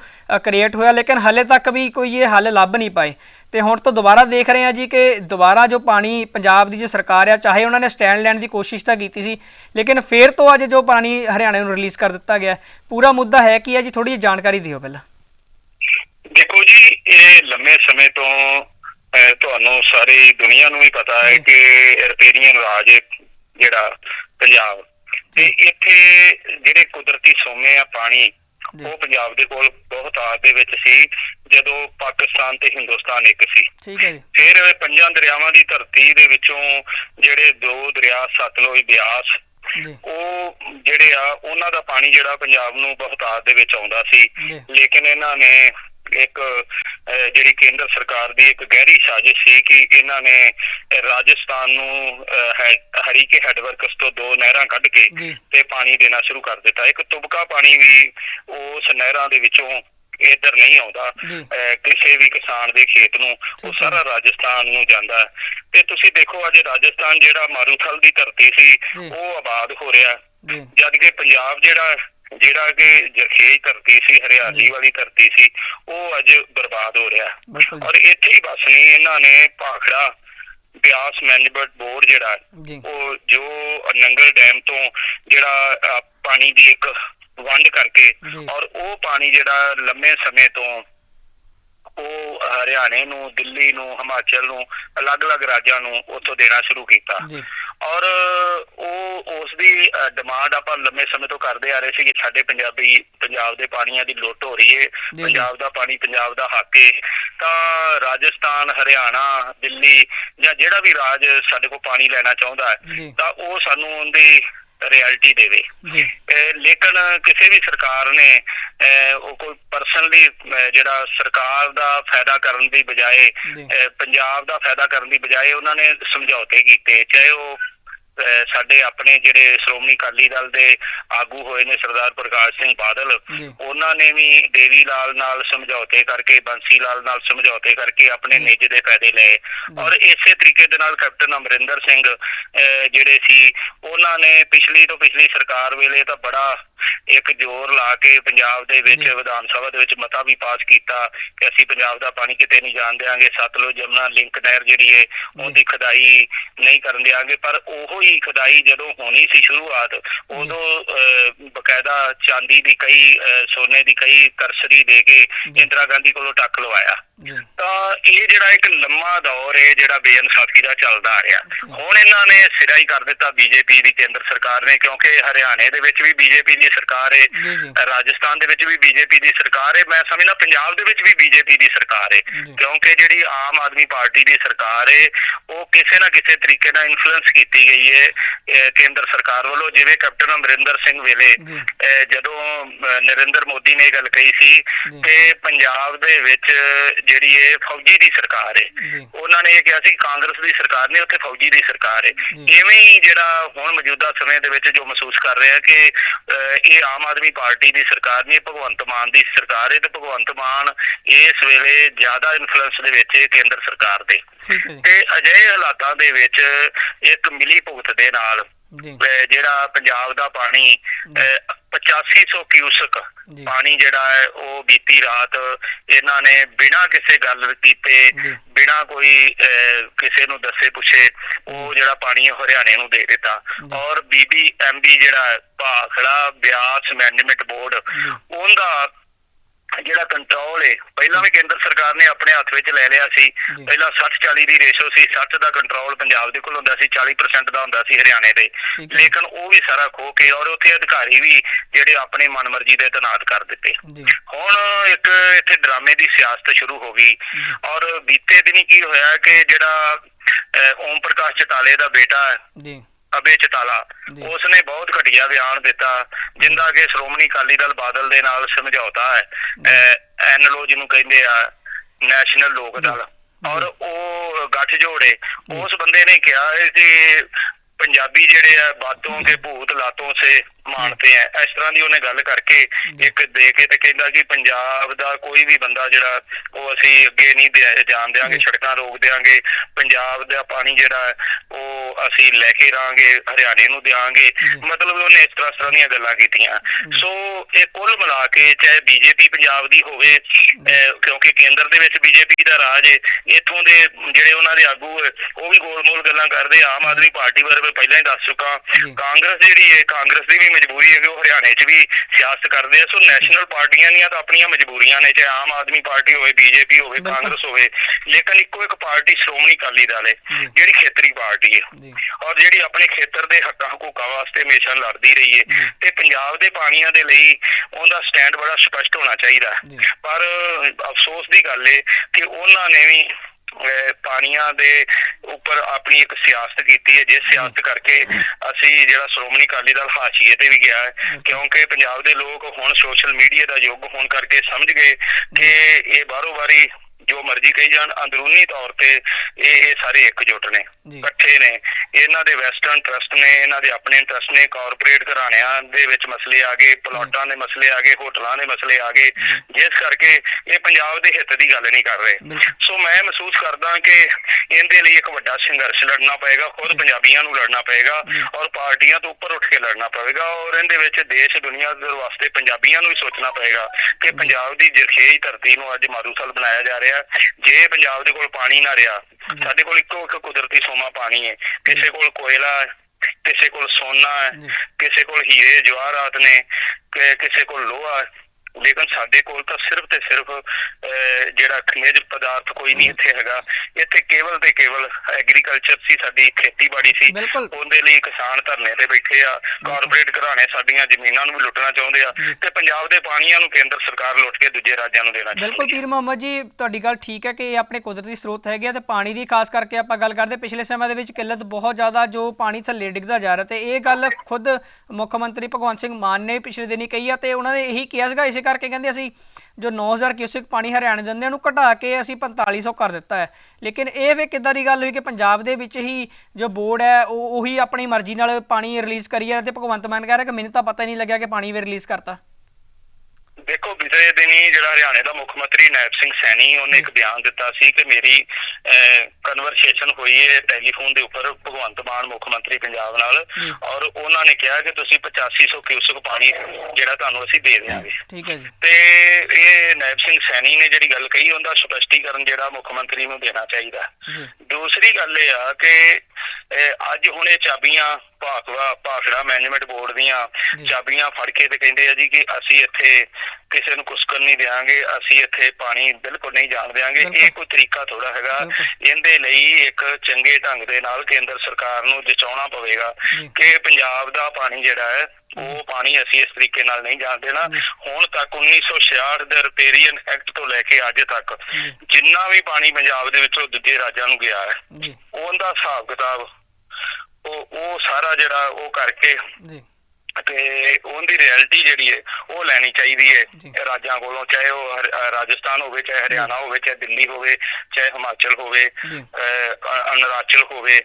ਕ੍ਰੀਏਟ ਹੋਇਆ ਲੇਕਿਨ ਹਲੇ ਤੱਕ ਵੀ ਕੋਈ ਇਹ ਹੱਲ ਲੱਭ ਨਹੀਂ ਪਾਏ। ਤੇ ਹੁਣ ਤੋਂ ਦੁਬਾਰਾ ਦੇਖ ਰਹੇ ਹਾਂ ਜੀ ਕਿ ਦੁਬਾਰਾ ਜੋ ਪਾਣੀ ਪੰਜਾਬ ਦੀ ਜੋ ਸਰਕਾਰ ਆ ਚਾਹੇ ਉਹਨਾਂ ਨੇ ਸਟੈਂਡ ਲੈਣ ਦੀ ਕੋਸ਼ਿਸ਼ ਤਾਂ ਕੀਤੀ ਸੀ ਲੇਕਿਨ ਫੇਰ ਤੋਂ ਅੱਜ ਜੋ ਪਾਣੀ ਹਰਿਆਣੇ ਨੂੰ ਰਿਲੀਜ਼ ਕਰ ਦਿੱਤਾ ਗਿਆ ਪੂਰਾ ਮੁੱਦਾ ਹੈ ਕੀ ਹੈ ਜੀ? ਥੋੜੀ ਜਾਣਕਾਰੀ ਦਿਓ ਪਹਿਲਾਂ। ਦੇਖੋ ਜੀ ਇਹ ਲੰਮੇ ਸਮੇਂ ਤੋਂ ਤੁਹਾਨੂੰ ਸਾਰੀ ਦੁਨੀਆ ਨੂੰ ਵੀ ਪਤਾ ਹੈ ਕਿ ਰਪੇਰੀਅਨ ਰਾਜ ਜਿਹੜਾ ਪੰਜਾਬ। ਤੇ ਇੱਥੇ ਜਿਹੜੇ ਕੁਦਰਤੀ ਸੋਮੇ ਆ ਪਾਣੀ। ਉਹ ਪੰਜਾਬ ਦੇ ਕੋਲ ਬਹੁਤ ਆਦ ਦੇ ਵਿੱਚ ਸੀ ਜਦੋਂ ਪਾਕਿਸਤਾਨ ਤੇ ਹਿੰਦੁਸਤਾਨ ਇੱਕ ਸੀ। ਠੀਕ ਹੈ ਜੀ। ਫਿਰ ਪੰਜਾਂ ਦਰਿਆਵਾਂ ਦੀ ਧਰਤੀ ਦੇ ਵਿੱਚੋਂ ਜਿਹੜੇ ਦੋ ਦਰਿਆ ਸਤਲੁਜ ਬਿਆਸ ਉਹ ਜਿਹੜੇ ਆ ਉਹਨਾਂ ਦਾ ਪਾਣੀ ਜਿਹੜਾ ਪੰਜਾਬ ਨੂੰ ਬਹੁਤਾਤ ਦੇ ਵਿੱਚ ਆਉਂਦਾ ਸੀ। ਲੇਕਿਨ ਇਹਨਾਂ ਨੇ ਇੱਕ ਜਿਹੜੀ ਕੇਂਦਰ ਸਰਕਾਰ ਦੀ ਇੱਕ ਗਹਿਰੀ ਸਾਜ਼ਿਸ਼ ਸੀ ਕਿ ਇਹਨਾਂ ਨੇ ਰਾਜਸਥਾਨ ਨੂੰ ਹਰੀਕੇ ਹੈਡਵਰਕਸ ਤੋਂ ਦੋ ਨਹਿਰਾਂ ਕੱਢ ਕੇ ਤੇ ਪਾਣੀ ਦੇਣਾ ਸ਼ੁਰੂ ਕਰ ਦਿੱਤਾ ਇੱਕ ਤੁਬਕਾ ਪਾਣੀ ਵੀ ਉਸ ਨਹਿਰਾਂ ਦੇ ਵਿੱਚੋਂ ਇੱਧਰ ਨਹੀਂ ਆਉਂਦਾ ਕਿਸੇ ਵੀ ਕਿਸਾਨ ਦੇ ਖੇਤ ਨੂੰ ਉਹ। ਸਾਰਾ ਰਾਜਸਥਾਨ ਨੂੰ ਜਾਂਦਾ। ਤੇ ਤੁਸੀਂ ਦੇਖੋ ਅੱਜ ਰਾਜਸਥਾਨ ਜਿਹੜਾ ਮਾਰੂਥਲ ਦੀ ਧਰਤੀ ਸੀ। ਉਹ ਆਬਾਦ ਹੋ ਰਿਹਾ ਜਦ ਕਿ ਪੰਜਾਬ ਜਿਹੜਾ ਜਿਹੜਾ ਕਿ ਜਰਖੇਜ ਧਰਤੀ ਸੀ ਹਰਿਆਲੀ। ਵਾਲੀ ਧਰਤੀ ਸੀ ਉਹ ਅੱਜ ਬਰਬਾਦ ਹੋ ਰਿਹਾ। ਔਰ ਇੱਥੇ ਹੀ ਬਸ ਨਹੀਂ ਇਹਨਾਂ ਨੇ ਭਾਖੜਾ ਬਿਆਸ ਮੈਨੇਜਮੈਂਟ ਬੋਰਡ ਜਿਹੜਾ ਉਹ ਜੋ ਨੰਗਲ ਡੈਮ ਤੋਂ ਜਿਹੜਾ ਪਾਣੀ ਦੀ ਇੱਕ ਵੰਡ ਕਰਕੇ। ਔਰ ਉਹ ਪਾਣੀ ਜਿਹੜਾ ਲੰਮੇ ਸਮੇਂ ਤੋਂ ਉਹ ਹਰਿਆਣੇ ਨੂੰ ਦਿੱਲੀ ਨੂੰ ਹਿਮਾਚਲ ਨੂੰ ਅਲੱਗ-ਅਲੱਗ ਰਾਜਾਂ ਨੂੰ ਉੱਥੋਂ ਦੇਣਾ ਸ਼ੁਰੂ ਕੀਤਾ। ਜੀ। ਔਰ ਉਹ ਉਸ ਦੀ ਡਿਮਾਂਡ ਆਪਾਂ ਲੰਮੇ ਸਮੇਂ ਤੋਂ ਕਰਦੇ ਆ ਰਹੇ ਸੀ ਕਿ ਸਾਡੇ ਪੰਜਾਬੀ ਪੰਜਾਬ ਦੇ ਪਾਣੀਆਂ ਦੀ ਲੁੱਟ ਹੋ ਰਹੀ ਜੀ। ਪੰਜਾਬ ਦਾ ਪਾਣੀ ਪੰਜਾਬ ਦਾ ਹੱਕ ਹੈ ਤਾਂ ਰਾਜਸਥਾਨ ਹਰਿਆਣਾ ਦਿੱਲੀ ਜਾਂ ਜਿਹੜਾ ਵੀ ਰਾਜ ਸਾਡੇ ਕੋਲ ਪਾਣੀ ਲੈਣਾ ਚਾਹੁੰਦਾ। ਹੈ ਤਾਂ ਉਹ ਸਾਨੂੰ ਉਹਦੀ ਰਿਐਲਿਟੀ ਦੇਵੇ। ਲੇਕਿਨ ਕਿਸੇ ਵੀ ਸਰਕਾਰ ਨੇ ਉਹ ਕੋਈ ਪਰਸਨਲੀ ਜਿਹੜਾ ਸਰਕਾਰ ਦਾ ਫਾਇਦਾ ਕਰਨ ਦੀ ਬਜਾਏ ਪੰਜਾਬ ਦਾ ਫਾਇਦਾ ਕਰਨ ਦੀ ਬਜਾਏ ਉਹਨਾਂ ਨੇ ਸਮਝੌਤੇ ਕੀਤੇ ਚਾਹੇ ਉਹ ਸਾਡੇ ਆਪਣੇ ਜਿਹੜੇ ਸ਼੍ਰੋਮਣੀ ਅਕਾਲੀ ਦਲ ਦੇ ਆਗੂ ਹੋਏ ਨੇ ਸਰਦਾਰ ਪ੍ਰਕਾਸ਼ ਸਿੰਘ ਬਾਦਲ। ਉਹਨਾਂ ਨੇ ਵੀ ਦੇਵੀ ਲਾਲ ਨਾਲ ਸਮਝੌਤੇ ਕਰਕੇ ਬੰਸੀ ਲਾਲ ਨਾਲ ਸਮਝੌਤੇ ਕਰਕੇ ਆਪਣੇ ਨਿੱਜ ਦੇ ਫਾਇਦੇ ਲਏ। ਔਰ ਇਸੇ ਤਰੀਕੇ ਦੇ ਨਾਲ ਕੈਪਟਨ ਅਮਰਿੰਦਰ ਸਿੰਘ ਜਿਹੜੇ ਸੀ ਉਹਨਾਂ ਨੇ ਪਿਛਲੀ ਤੋਂ ਪਿਛਲੀ ਸਰਕਾਰ ਵੇਲੇ ਤਾਂ ਬੜਾ ਇੱਕ ਜ਼ੋਰ ਲਾ ਕੇ ਪੰਜਾਬ ਦੇ ਵਿੱਚ। ਵਿਧਾਨ ਸਭਾ ਦੇ ਵਿੱਚ ਮਤਾ ਵੀ ਪਾਸ ਕੀਤਾ ਕਿ ਅਸੀਂ ਪੰਜਾਬ ਦਾ ਪਾਣੀ ਕਿਤੇ ਨਹੀਂ ਜਾਣ ਦਿਆਂਗੇ ਸਤਲੁਜ ਜਮਨਾ ਲਿੰਕ ਨਹਿਰ ਜਿਹੜੀ ਹੈ ਉਹਦੀ ਖਦਾਈ ਨਹੀਂ ਕਰਨ ਦਿਆਂਗੇ ਪਰ ਉਹੋ ਹੀ ਖਦਾਈ ਜਦੋਂ ਹੋਣੀ ਸੀ ਸ਼ੁਰੂਆਤ ਉਦੋਂ ਬਕਾਇਦਾ ਚਾਂਦੀ ਦੀ ਕਈ ਸੋਨੇ ਦੀ ਕਈ ਕਰਸਰੀ ਦੇ ਕੇ। ਇੰਦਰਾ ਗਾਂਧੀ ਕੋਲੋਂ ਟੱਕ ਲਵਾਇਆ ਤਾਂ ਇਹ ਜਿਹੜਾ ਇੱਕ ਲੰਮਾ ਦੌਰ ਹੈ ਜਿਹੜਾ ਬੇਇਨਸਾਫੀ ਦਾ ਚੱਲਦਾ ਆ ਰਿਹਾ। ਹੁਣ ਇਹਨਾਂ ਨੇ ਸਿਰਾ ਹੀ ਕਰ ਦਿੱਤਾ ਬੀਜੇਪੀ ਦੀ ਕੇਂਦਰ ਸਰਕਾਰ ਨੇ ਕਿਉਂਕਿ ਹਰਿਆਣੇ ਦੇ ਵਿੱਚ ਵੀ ਬੀਜੇਪੀ ਦੀ ਸਰਕਾਰ ਹੈ ਰਾਜਸਥਾਨ ਦੇ ਵਿੱਚ ਵੀ ਬੀਜੇਪੀ ਦੀ ਸਰਕਾਰ ਹੈ ਮੈਂ ਸਮਝਦਾ ਪੰਜਾਬ ਦੇ ਵਿੱਚ ਵੀ ਬੀਜੇਪੀ ਦੀ ਸਰਕਾਰ ਹੈ। ਕਿਉਂਕਿ ਜਿਹੜੀ ਆਮ ਆਦਮੀ ਪਾਰਟੀ ਦੀ ਸਰਕਾਰ ਹੈ ਉਹ ਕਿਸੇ ਨਾ ਕਿਸੇ ਤਰੀਕੇ ਨਾਲ ਇਨਫਲੂਐਂਸ ਕੀਤੀ ਗਈ ਹੈ ਕੇਂਦਰ ਸਰਕਾਰ ਵੱਲੋਂ ਜਿਵੇਂ ਕੈਪਟਨ ਅਮਰਿੰਦਰ ਸਿੰਘ ਵੇਲੇ ਜਦੋਂ ਨਰਿੰਦਰ ਮੋਦੀ ਨੇ ਇਹ ਗੱਲ ਕਹੀ ਸੀ। ਕਿ ਪੰਜਾਬ ਦੇ ਵਿੱਚ ਜਿਹੜੀ ਇਹ ਫੌਜੀ ਦੀ ਸਰਕਾਰ ਹੈ ਉਹਨਾਂ ਨੇ ਇਹ ਕਿਹਾ ਸੀ ਕਾਂਗਰਸ ਦੀ ਸਰਕਾਰ ਨਹੀਂ ਉੱਥੇ ਫੌਜੀ ਦੀ ਸਰਕਾਰ ਹੈ। ਇਵੇਂ ਹੀ ਜਿਹੜਾ ਹੁਣ ਮੌਜੂਦਾ ਸਮੇਂ ਦੇ ਵਿੱਚ ਜੋ ਮਹਿਸੂਸ ਕਰ ਰਿਹਾ ਕਿ ਇਹ ਆਮ ਆਦਮੀ ਪਾਰਟੀ ਦੀ ਸਰਕਾਰ ਨਹੀਂ ਭਗਵੰਤ ਮਾਨ ਦੀ ਸਰਕਾਰ ਹੈ ਤੇ ਭਗਵੰਤ ਮਾਨ ਇਸ ਵੇਲੇ ਜ਼ਿਆਦਾ ਇਨਫਲੂਐਂਸ ਦੇ ਵਿੱਚ ਹੈ ਕੇਂਦਰ ਸਰਕਾਰ ਦੇ। ਤੇ ਅਜਿਹੇ ਹਾਲਾਤਾਂ ਦੇ ਵਿੱਚ ਇੱਕ ਮਿਲੀ ਭੁਗਤ ਦੇ ਨਾਲ ਜਿਹੜਾ ਪੰਜਾਬ ਦਾ ਪਾਣੀ 8500 ਕਿਊਸਕ। ਪਾਣੀ ਜਿਹੜਾ ਹੈ ਉਹ ਬੀਤੀ ਰਾਤ ਇਹਨਾਂ ਨੇ ਬਿਨਾਂ ਕਿਸੇ ਗੱਲ ਕੀਤੇ। ਬਿਨਾਂ ਕੋਈ ਕਿਸੇ ਨੂੰ ਦੱਸੇ ਪੁੱਛੇ ਉਹ ਜਿਹੜਾ ਪਾਣੀ ਹਰਿਆਣੇ ਨੂੰ ਦੇ ਦਿੱਤਾ। ਔਰ ਬੀਬੀਐਮਬੀ ਜਿਹੜਾ ਹੈ, ਭਾਖੜਾ ਬਿਆਸ ਮੈਨੇਜਮੈਂਟ ਬੋਰਡ। ਉਹਦਾ ਜਿਹੜਾ ਕੰਟਰੋਲ ਹੈ ਪਹਿਲਾਂ ਵੀ ਕੇਂਦਰ ਸਰਕਾਰ ਨੇ ਆਪਣੇ ਹੱਥ ਵਿੱਚ ਲੈ ਲਿਆ ਸੀ। ਪਹਿਲਾਂ 60 40 ਦੀ ਰੇਸ਼ੋ ਸੀ 60 ਦਾ ਕੰਟਰੋਲ ਪੰਜਾਬ ਦੇ ਕੋਲ ਹੁੰਦਾ ਸੀ 40% ਦਾ ਹੁੰਦਾ ਸੀ ਹਰਿਆਣੇ ਦੇ। ਲੇਕਿਨ ਉਹ ਵੀ ਸਾਰਾ ਖੋ ਕੇ ਔਰ ਉੱਥੇ ਅਧਿਕਾਰੀ ਵੀ ਜਿਹੜੇ ਆਪਣੇ ਮਨਮਰਜ਼ੀ ਦੇ ਤੈਨਾਤ ਕਰ ਦਿੱਤੇ ਹੁਣ ਇੱਕ ਇੱਥੇ ਡਰਾਮੇ ਦੀ ਸਿਆਸਤ ਸ਼ੁਰੂ ਹੋ ਗਈ। ਔਰ ਬੀਤੇ ਦਿਨੀ ਕੀ ਹੋਇਆ ਕਿ ਜਿਹੜਾ ਓਮ ਪ੍ਰਕਾਸ਼ ਚਟਾਲੇ ਦਾ ਬੇਟਾ ਹੈ ਜੀ ਅਬੇ ਚਟਾਲਾ ਜੀ। ਉਸਨੇ ਬਹੁਤ ਘਟੀਆ ਬਿਆਨ ਦਿੱਤਾ ਜਿੰਦਾ ਕਿ ਸ਼੍ਰੋਮਣੀ ਅਕਾਲੀ ਦਲ ਬਾਦਲ ਦੇ ਨਾਲ ਸਮਝੌਤਾ ਹੈ। ਐਨਲੋ ਜਿਹਨੂੰ ਕਹਿੰਦੇ ਆ ਨੈਸ਼ਨਲ ਲੋਕ ਦਲ। ਔਰ ਉਹ ਗੱਠਜੋੜ ਹੈ ਉਸ ਬੰਦੇ ਨੇ ਕਿਹਾ ਕਿ ਪੰਜਾਬੀ ਜਿਹੜੇ ਆ ਬਾਤੋਂ ਕੇ ਭੂਤ ਲਾਤੋਂ ਸੇ ਮਾਨਤੇ ਆ ਇਸ ਤਰ੍ਹਾਂ ਦੀ ਉਹਨੇ ਗੱਲ ਕਰਕੇ ਇੱਕ ਦੇ ਕੇ ਤੇ ਕਹਿੰਦਾ ਕਿ ਪੰਜਾਬ ਦਾ ਕੋਈ ਵੀ ਬੰਦਾ ਜਿਹੜਾ ਉਹ ਅਸੀਂ ਅੱਗੇ ਨਹੀਂ ਜਾਣ ਦਿਆਂਗੇ ਜੀ। ਸੜਕਾਂ ਰੋਕ ਦਿਆਂਗੇ। ਪੰਜਾਬ ਦਾ ਪਾਣੀ ਜਿਹੜਾ ਹੈ, ਉਹ ਅਸੀਂ ਲੈ ਕੇ ਰਾਂਗੇ ਹਰਿਆਣੇ ਨੂੰ ਦਿਆਂਗੇ। ਜੀ। ਮਤਲਬ ਉਹਨੇ ਇਸ ਤਰ੍ਹਾਂ ਤਰ੍ਹਾਂ ਦੀਆਂ ਗੱਲਾਂ ਕੀਤੀਆਂ। ਸੋ ਇਹ ਕੁੱਲ ਮਿਲਾ ਕੇ ਚਾਹੇ ਬੀਜੇਪੀ ਪੰਜਾਬ ਦੀ ਹੋਵੇ ਕਿਉਂਕਿ ਕੇਂਦਰ ਦੇ ਵਿੱਚ ਬੀਜੇਪੀ ਦਾ ਰਾਜ ਹੈ ਇੱਥੋਂ ਦੇ ਜਿਹੜੇ ਉਹਨਾਂ ਦੇ ਆਗੂ ਹੈ ਉਹ ਵੀ ਗੋਲ-ਮੋਲ ਗੱਲਾਂ ਕਰਦੇ ਆਮ ਆਦਮੀ ਪਾਰਟੀ ਬਾਰੇ ਮੈਂ ਪਹਿਲਾਂ ਹੀ ਦੱਸ ਚੁੱਕਾ। ਕਾਂਗਰਸ ਜਿਹੜੀ ਹੈ ਕਾਂਗਰਸ ਦੀ ਵੀ ਮਜਬੂਰੀ ਹੈ ਕਿ ਉਹ ਹਰਿਆਣੇ 'ਚ ਵੀ ਸਿਆਸਤ ਕਰਦੇ ਆ ਸੋ ਨੈਸ਼ਨਲ ਪਾਰਟੀਆਂ ਦੀਆਂ ਤਾਂ ਆਪਣੀਆਂ ਮਜਬੂਰੀਆਂ ਨੇ ਚਾਹੇ ਆਮ ਆਦਮੀ ਪਾਰਟੀ ਹੋਵੇ ਬੀਜੇਪੀ ਹੋਵੇ। ਕਾਂਗਰਸ ਹੋਵੇ ਲੇਕਿਨ ਇੱਕੋ ਇੱਕ ਪਾਰਟੀ ਸ਼੍ਰੋਮਣੀ ਅਕਾਲੀ ਦਲ ਹੈ। ਜਿਹੜੀ ਖੇਤਰੀ ਪਾਰਟੀ ਹੈ ਔਰ ਜਿਹੜੀ ਆਪਣੇ ਖੇਤਰ ਦੇ ਹੱਕਾਂ ਹਕੂਕਾਂ ਵਾਸਤੇ ਹਮੇਸ਼ਾ ਲੜਦੀ ਰਹੀ। ਹੈ ਤੇ ਪੰਜਾਬ ਦੇ ਪਾਣੀਆਂ ਦੇ ਲਈ ਉਹਦਾ ਸਟੈਂਡ ਬੜਾ ਸਪਸ਼ਟ ਹੋਣਾ ਚਾਹੀਦਾ। ਪਰ ਅਫਸੋਸ ਦੀ ਗੱਲ ਹੈ ਕਿ ਉਹਨਾਂ ਨੇ ਵੀ ਪਾਣੀਆਂ ਦੇ ਉੱਪਰ ਆਪਣੀ ਇੱਕ ਸਿਆਸਤ ਕੀਤੀ ਹੈ ਜਿਸ ਸਿਆਸਤ ਕਰਕੇ ਅਸੀਂ ਜਿਹੜਾ ਸ਼੍ਰੋਮਣੀ ਅਕਾਲੀ ਦਲ ਹਾਸ਼ੀਏ ਤੇ ਵੀ ਗਿਆ ਹੈ ਕਿਉਂਕਿ ਪੰਜਾਬ ਦੇ ਲੋਕ ਹੁਣ ਸੋਸ਼ਲ ਮੀਡੀਆ ਦਾ ਯੁੱਗ ਹੋਣ ਕਰਕੇ ਸਮਝ ਗਏ ਕਿ ਇਹ ਬਾਰੋ ਬਾਰੀ ਜੋ ਮਰਜ਼ੀ ਕਹੀ ਜਾਣ ਅੰਦਰੂਨੀ ਤੌਰ ਤੇ ਇਹ ਇਹ ਸਾਰੇ ਇਕਜੁੱਟ ਨੇ। ਇਕੱਠੇ ਨੇ ਇਹਨਾਂ ਦੇ ਵੈਸਟਰਨ ਟਰਸਟ ਨੇ ਇਹਨਾਂ ਦੇ ਆਪਣੇ ਇੰਟਰਸਟ ਨੇ ਕਾਰਪੋਰੇਟ ਘਰਾਣਿਆਂ ਦੇ ਵਿੱਚ ਮਸਲੇ ਆ ਗਏ ਪਲਾਟਾਂ ਦੇ ਮਸਲੇ ਆ ਗਏ ਹੋਟਲਾਂ ਦੇ ਮਸਲੇ ਆ ਗਏ ਜਿਸ ਕਰਕੇ ਇਹ ਪੰਜਾਬ ਦੇ ਹਿੱਤ ਦੀ ਗੱਲ ਨਹੀਂ ਕਰ ਰਹੇ। ਸੋ ਮੈਂ ਮਹਿਸੂਸ ਕਰਦਾ ਕਿ ਇਹਦੇ ਲਈ ਇੱਕ ਵੱਡਾ ਸੰਘਰਸ਼ ਲੜਨਾ ਪਏਗਾ ਖੁਦ ਪੰਜਾਬੀਆਂ ਨੂੰ ਲੜਨਾ ਪਏਗਾ। ਔਰ ਪਾਰਟੀਆਂ ਤੋਂ ਉੱਪਰ ਉੱਠ ਕੇ ਲੜਨਾ ਪਵੇਗਾ ਔਰ ਇਹਦੇ ਵਿੱਚ ਦੇਸ਼ ਦੁਨੀਆ ਦੇ ਵਾਸਤੇ ਪੰਜਾਬੀਆਂ ਨੂੰ ਵੀ ਸੋਚਣਾ ਪਏਗਾ ਕਿ ਪੰਜਾਬ ਦੀ ਜਰਖੇਈ ਧਰਤੀ ਨੂੰ ਅੱਜ ਮਾਰੂਥਲ ਬਣਾਇਆ ਜਾ ਰਿਹਾ ਜੇ ਪੰਜਾਬ ਦੇ ਕੋਲ ਪਾਣੀ ਨਾ ਰਿਹਾ ਸਾਡੇ ਕੋਲ ਇੱਕੋ ਇੱਕ ਕੁਦਰਤੀ ਸੋਮਾ ਪਾਣੀ ਹੈ। ਕਿਸੇ ਕੋਲ ਕੋਇਲਾ ਕਿਸੇ ਕੋਲ ਸੋਨਾ ਹੈ। ਕਿਸੇ ਕੋਲ ਹੀਰੇ ਜਵਾਹਰਾਤ ਨੇ ਕਿਸੇ ਕੋਲ ਲੋਹਾ ਲੇਕਿਨ ਸਾਡੇ ਕੋਲ ਤਾਂ ਸਿਰਫ ਤੇ ਸਿਰਫ ਜਿਹੜਾ ਖਣਿਜ ਪਦਾਰਥ ਕੋਈ ਨਹੀਂ ਇੱਥੇ ਹੈਗਾ। ਇੱਥੇ ਕੇਵਲ ਤੇ ਕੇਵਲ ਐਗਰੀਕਲਚਰ ਸੀ ਸਾਡੀ ਖੇਤੀਬਾੜੀ ਸੀ। ਬਿਲਕੁਲ। ਉਹਦੇ ਲਈ ਕਿਸਾਨ ਧਰਨੇ ਤੇ ਬੈਠੇ ਆ ਕਾਰਪੋਰੇਟ ਘਰਾਣੇ ਸਾਡੀਆਂ ਜ਼ਮੀਨਾਂ ਨੂੰ ਵੀ ਲੁੱਟਣਾ ਚਾਹੁੰਦੇ ਆ ਤੇ ਪੰਜਾਬ ਦੇ ਪਾਣੀਆਂ ਨੂੰ ਕੇਂਦਰ ਸਰਕਾਰ ਲੁੱਟ ਕੇ ਦੂਜੇ ਰਾਜਾਂ ਨੂੰ ਦੇਣਾ ਬਿਲਕੁਲ ਚਾਹੁੰਦੀ ਹੈ ਪੀਰ ਮੁਹੰਮਦ ਜੀ ਤੁਹਾਡੀ ਗੱਲ ਠੀਕ ਹੈ ਕਿ ਇਹ ਆਪਣੇ ਕੁਦਰਤੀ ਸਰੋਤ ਹੈਗੇ ਆ ਤੇ ਪਾਣੀ ਦੀ ਖਾਸ ਕਰਕੇ ਆਪਾਂ ਗੱਲ ਕਰਦੇ ਪਿਛਲੇ ਸਮੇਂ ਦੇ ਵਿੱਚ ਕਿੱਲਤ ਬਹੁਤ ਜ਼ਿਆਦਾ ਜੋ ਪਾਣੀ ਥੱਲੇ ਡਿੱਗਦਾ ਜਾ ਰਿਹਾ ਤੇ ਇਹ ਗੱਲ ਖੁਦ ਮੁੱਖ ਮੰਤਰੀ ਭਗਵੰਤ ਸਿੰਘ ਮਾਨ ਨੇ ਪਿਛਲੇ ਦਿਨੀ ਕਹੀ ਆ ਤੇ ਉਹਨਾਂ ਨੇ ਇਹੀ ਕਿਹਾ ਸੀਗਾ ਇਸੇ ਕਰਕੇ ਕਹਿੰਦੇ ਅਸੀਂ ਜੋ 9000 ਕਿਊਸਿਕ ਪਾਣੀ ਹਰਿਆਣੇ ਦਿੰਦੇ ਉਹਨੂੰ ਘਟਾ ਕੇ ਅਸੀਂ 4500 ਕਰ ਦਿੱਤਾ ਹੈ। ਲੇਕਿਨ ਇਹ ਵੇ ਕਿੱਦਾਂ ਦੀ ਗੱਲ ਹੋਈ ਕਿ ਪੰਜਾਬ ਦੇ ਵਿੱਚ ਹੀ ਜੋ ਬੋਰਡ ਹੈ, ਉਹ ਉਹੀ ਆਪਣੀ ਮਰਜ਼ੀ ਨਾਲ ਪਾਣੀ ਰਿਲੀਜ਼ ਕਰੀ ਰਿਹਾ ਤੇ ਭਗਵੰਤ ਮਾਨ ਕਹਿ ਰਿਹਾ ਕਿ ਮੈਨੂੰ ਤਾਂ ਪਤਾ ਹੀ ਨਹੀਂ ਲੱਗਿਆ ਕਿ ਪਾਣੀ ਵੀ ਰਿਲੀਜ਼ ਕਰਤਾ। ਦੇਖੋ ਬੀਤੇ ਦਿਨੀ ਜਿਹੜਾ ਹਰਿਆਣੇ ਦਾ ਮੁੱਖ ਮੰਤਰੀ ਨੈਬ ਸਿੰਘ ਸੈਣੀ ਉਹਨੇ ਇੱਕ ਬਿਆਨ ਦਿੱਤਾ ਸੀ ਕਿ ਮੇਰੀ ਕਨਵਰਸੇਸ਼ਨ ਹੋਈ ਹੈ ਟੈਲੀਫੋਨ ਦੇ ਉੱਪਰ ਭਗਵੰਤ ਮਾਨ ਮੁੱਖ ਮੰਤਰੀ ਪੰਜਾਬ ਨਾਲ। ਔਰ ਉਹਨਾਂ ਨੇ ਕਿਹਾ ਕਿ ਤੁਸੀਂ 8500 ਕਿਊਸਕ ਪਾਣੀ ਜਿਹੜਾ ਤੁਹਾਨੂੰ ਅਸੀਂ ਦੇ ਦੇਵਾਂਗੇ ਠੀਕ ਹੈ ਜੀ। ਤੇ ਇਹ ਨੈਬ ਸਿੰਘ ਸੈਣੀ ਨੇ ਜਿਹੜੀ ਗੱਲ ਕਹੀ ਉਹਦਾ ਸਪਸ਼ਟੀਕਰਨ ਜਿਹੜਾ ਮੁੱਖ ਮੰਤਰੀ ਨੂੰ ਦੇਣਾ ਚਾਹੀਦਾ। ਦੂਸਰੀ ਗੱਲ ਇਹ ਆ ਕਿ ਅੱਜ ਹੁਣ ਇਹ ਚਾਬੀਆਂ ਭਾਖੜਾ ਭਾਖੜਾ ਮੈਨੇਜਮੈਂਟ ਬੋਰਡ ਦੀਆਂ। ਚਾਬੀਆਂ ਫੜ ਕੇ ਤੇ ਕਹਿੰਦੇ ਆ ਜੀ ਕਿ ਅਸੀਂ ਇੱਥੇ ਕਿਸੇ ਨੂੰ ਕੁਸਕਰ ਨਹੀਂ ਦੇਵਾਂਗੇ ਅਸੀਂ ਇੱਥੇ ਪਾਣੀ ਬਿਲਕੁਲ ਨਹੀਂ ਜਾਣ ਦੇਵਾਂਗੇ। ਇਹ ਕੋਈ ਤਰੀਕਾ ਥੋੜਾ ਹੈਗਾ। ਇਹਦੇ ਲਈ ਇੱਕ ਚੰਗੇ ਢੰਗ ਦੇ ਨਾਲ ਕੇਂਦਰ ਸਰਕਾਰ ਨੂੰ ਜਚਾਉਣਾ ਪਵੇਗਾ। ਕਿ ਪੰਜਾਬ ਦਾ ਪਾਣੀ ਜਿਹੜਾ ਹੈ ਉਹ ਪਾਣੀ ਅਸੀਂ ਇਸ ਤਰੀਕੇ ਨਾਲ ਨਹੀਂ ਜਾਣ ਦੇਣਾ ਜੀ। ਹੁਣ ਤੱਕ 1966 ਦੇ ਰਿਪੇਰੀਅਨ ਐਕਟ ਤੋਂ ਲੈ ਕੇ ਅੱਜ ਤੱਕ। ਜਿੰਨਾ ਵੀ ਪਾਣੀ ਪੰਜਾਬ ਦੇ ਵਿੱਚੋਂ ਦੂਜੇ ਰਾਜਾਂ ਨੂੰ ਗਿਆ ਹੈ ਉਹਦਾ ਹਿਸਾਬ ਕਿਤਾਬ ਉਹ ਉਹ ਸਾਰਾ ਜਿਹੜਾ ਉਹ ਕਰਕੇ ਜੀ ਤੇ ਉਹਦੀ ਰਿਐਲਿਟੀ ਜਿਹੜੀ ਹੈ ਉਹ ਲੈਣੀ ਚਾਹੀਦੀ ਹੈ। ਰਾਜਾਂ ਕੋਲੋਂ ਚਾਹੇ ਉਹ ਰਾਜਸਥਾਨ ਹੋਵੇ ਚਾਹੇ ਹਰਿਆਣਾ ਹੋਵੇ ਚਾਹੇ ਦਿੱਲੀ ਹੋਵੇ ਚਾਹੇ ਹਿਮਾਚਲ ਹੋਵੇ ਜੀ। ਅ, ਅ- ਅਰੁਣਾਚਲ ਹੋਵੇ